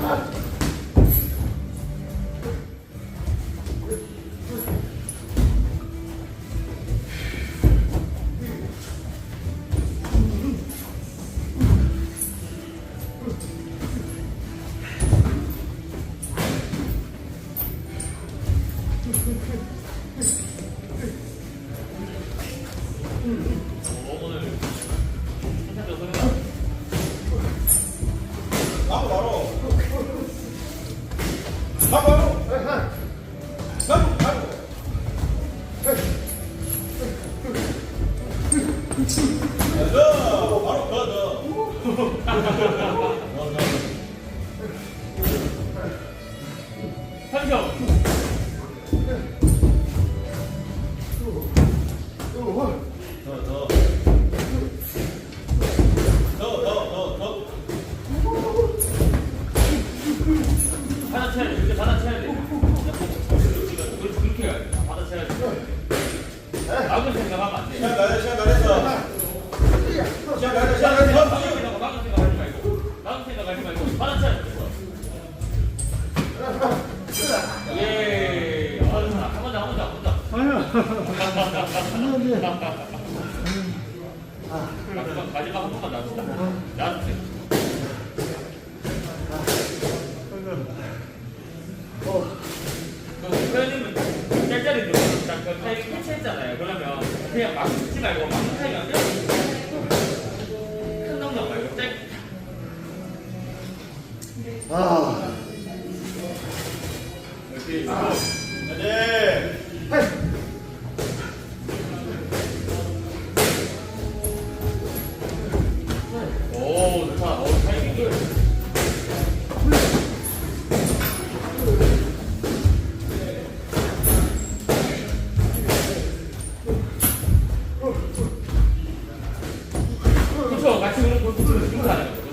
나 받아쳐야 돼 이제 받아쳐야 돼돼 받아쳐야 돼 막을 생각하면 안 돼 마지막 한 번만 나왔다 나왔대 그 짤짤이 들어 그 타이밍 캐치했잖아요 그러면 그냥 막 듣지 말고 막 타이밍. 큰 넘넘 말고 짧게 아, 이렇게 네. 그렇죠 하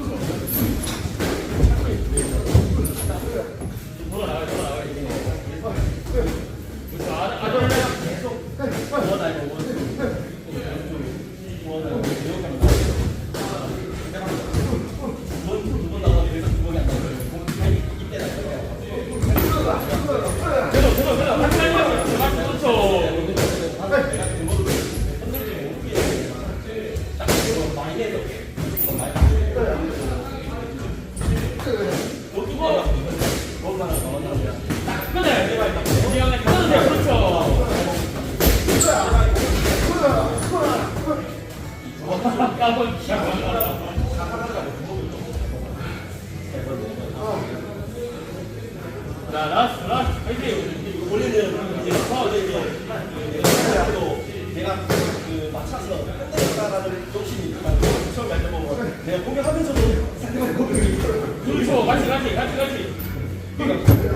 자 라스트 라스트 화이팅 그 그렇죠 같이 같이 같이 같이 그렇죠 한